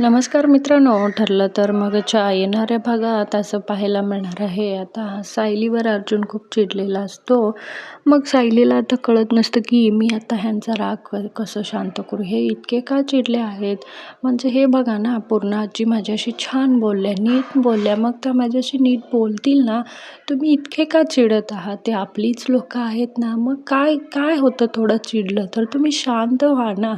नमस्कार मित्रांनो ठरलं तर मगच्या येणाऱ्या भागात असं पाहायला मिळणार आहे. आता सायलीवर अर्जुन खूप चिडलेला असतो. मग सायलीला आता कळत नसतं की मी आता ह्यांचा राग कसं शांत करू? हे इतके का चिडले आहेत? म्हणजे हे बघा ना पूर्ण आजी माझ्याशी छान बोलल्या नीट बोलल्या. मग त्या माझ्याशी नीट बोलतील ना? तुम्ही इतके का चिडत आहात? ते आपलीच लोकं आहेत ना? मग काय काय होतं थोडं चिडलं? तर तुम्ही शांत व्हा ना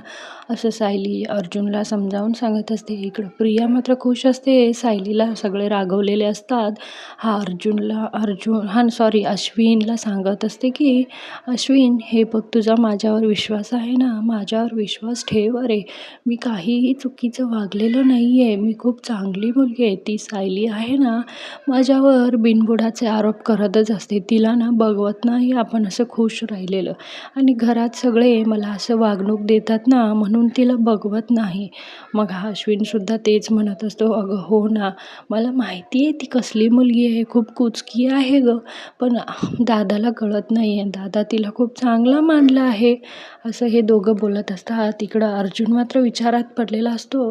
असं सायली अर्जुनला समजावून सांगत असते. इकडं. प्रिया मात्र खुश असते. सायलीला सगळे रागवलेले असतात. हा अर्जुनला अर्जुन हा सॉरी अश्विनला सांगत असते की अश्विन हे बघ तुझा माझ्यावर विश्वास आहे ना? माझ्यावर विश्वास ठेव अरे. मी काहीही चुकीचं वागलेलं नाही आहे मी खूप चांगली मुलगी आहे. ती सायली आहे ना? माझ्यावर बिनबुडाचे आरोप करतच असते. तिला ना बघवत नाही. आपण असं खुश राहिलेलं. आणि घरात सगळे मला असं वागणूक देतात ना? म्हणून तिला बघवत नाही. मग हा अश्विनसुद्धा तेच म्हणत असतो अगं हो ना मला माहिती आहे ती कसली मुलगी आहे खूप कुचकी आहे गं पण दादाला कळत नाही आहे दादा तिला खूप चांगला मानला आहे. असं हे दोघं बोलत असतात तिकडं अर्जुन मात्र विचारात पडलेला असतो.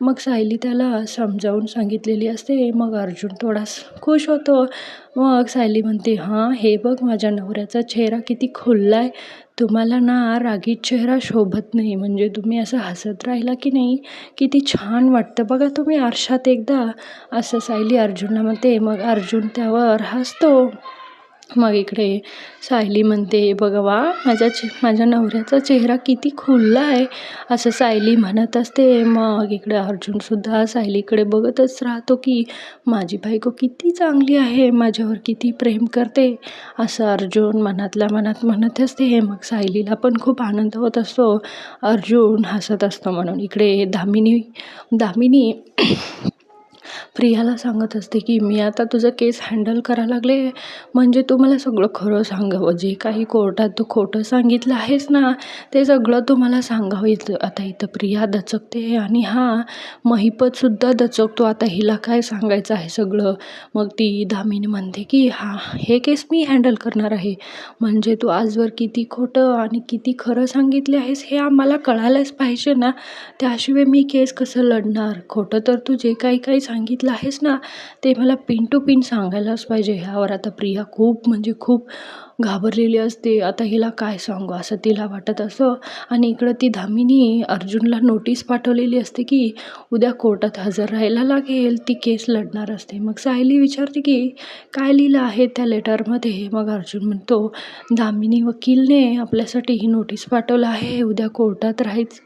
मग सायली त्याला समजावून सांगितलेली असते मग अर्जुन थोडास खुश होतो. मग सायली म्हणते हां हे बघ माझ्या नवऱ्याचा चेहरा किती खुलला आहे तुम्हाला ना रागीत चेहरा शोभत नाही. म्हणजे तुम्ही असं हसत राहिला की नाही? किती छान वाटतं बघा तुम्ही आरशात एकदा. असं सायली अर्जुनला म्हणते. मग अर्जुन त्यावर हसतो. मग इकडे सायली म्हणते बघा वा माझ्या चे माझ्या नवऱ्याचा चेहरा किती खुलला आहे असं सायली म्हणत असते. मग इकडे अर्जुनसुद्धा सायलीकडे बघतच राहतो की माझी बायको किती चांगली आहे माझ्यावर किती प्रेम करते असं अर्जुन मनातल्या मनात म्हणत असते. मग सायलीला पण खूप आनंद होत असतो. अर्जुन हसत असतो म्हणून. इकडे दामिनी दामिनी प्रियाला सांगत असते की मी आता तुझं केस हँडल करायला लागले. म्हणजे तू मला सगळं खरं सांगावं. जे काही कोर्टात तू खोटं सांगितलं आहेस ना ते सगळं तू मला सांगावं. इथं आता इथं प्रिया दचकते आणि हा महिपतसुद्धा दचकतो. आता हिला काय सांगायचं आहे सगळं? मग ती दामिनी म्हणते की हा हे केस मी हँडल करणार आहे. म्हणजे तू आजवर किती खोटं आणि किती खरं सांगितले आहेस हे आम्हाला कळायलाच पाहिजे ना. त्याशिवाय मी केस कसं लढणार? खोटं तर तू जे काही काही सांगितलं आहेस ना ते मला पिन टू पिन सांगायलाच पाहिजे. ह्यावर आता प्रिया खूप म्हणजे खूप घाबरलेली असते. आता हिला काय सांगू? असं तिला वाटत असं. आणि इकडं ती धामिनी अर्जुनला नोटीस पाठवलेली असते की उद्या कोर्टात हजर राहायला लागेल. ती केस लढणार असते. मग सायली विचारते की काय लिहिलं आहे त्या लेटरमध्ये मग अर्जुन म्हणतो दामिनी वकीलने आपल्यासाठी ही नोटीस पाठवलं आहे. उद्या कोर्टात राहायचं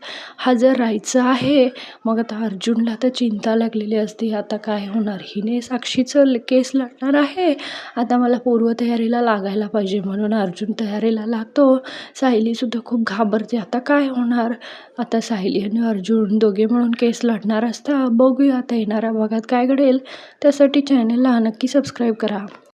हजर राहायचं आहे. मग आता अर्जुनला तर चिंता लागलेली असते. आता काय काय होणार? हिने साक्षीचं केस लढणार आहे? आता मला पूर्वतयारीला लागायला पाहिजे म्हणून अर्जुन तयारीला लागतो सायलीसुद्धा खूप घाबरते. आता काय होणार? आता सायली आणि अर्जुन दोघे म्हणून केस लढणार असता. बघूया आता येणाऱ्या भागात काय घडेल. त्यासाठी चॅनलला नक्की सबस्क्राईब करा.